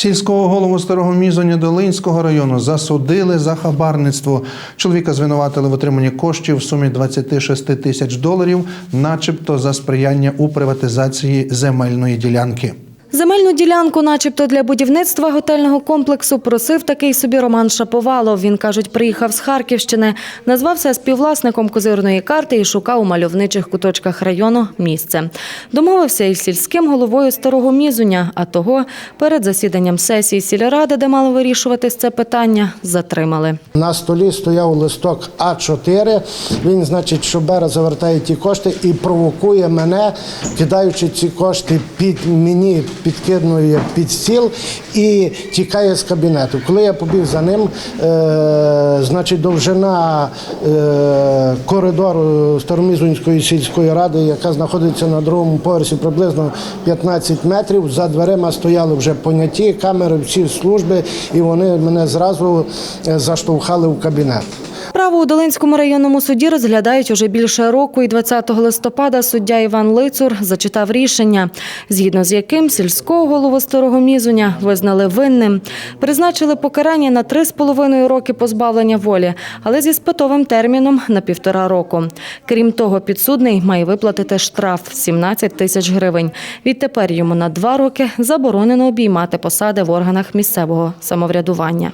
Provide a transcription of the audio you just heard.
Сільського голову старого Мізоня Долинського району засудили за хабарництво. Чоловіка звинуватили в отриманні коштів в сумі 26 тисяч доларів, начебто за сприяння у приватизації земельної ділянки. Земельну ділянку, начебто для будівництва готельного комплексу, просив такий собі Роман Шаповалов. Він, кажуть, приїхав з Харківщини, назвався співвласником козирної карти і шукав у мальовничих куточках району місце. Домовився із сільським головою Старого Мізуня, а того перед засіданням сесії сільради, де мали вирішувати це питання, затримали. На столі стояв листок А4. Він, значить, що завертає ті кошти і провокує мене, кидаючи ці кошти під мені, підкидує під стіл і тікає з кабінету. Коли я побіг за ним, е, значить, довжина е, коридору Старомізунської сільської ради, яка знаходиться на другому поверсі приблизно 15 метрів. За дверима стояли вже поняті камери, всі служби, і вони мене зразу е, заштовхали в кабінет. Справу у Долинському районному суді розглядають уже більше року, і 20 листопада суддя Іван Лицур зачитав рішення, згідно з яким сільського голову Старого Мізуня визнали винним. Призначили покарання на 3,5 роки позбавлення волі, але зі спитовим терміном на півтора року. Крім того, підсудний має виплатити штраф 17 тисяч гривень. Відтепер йому на два роки заборонено обіймати посади в органах місцевого самоврядування.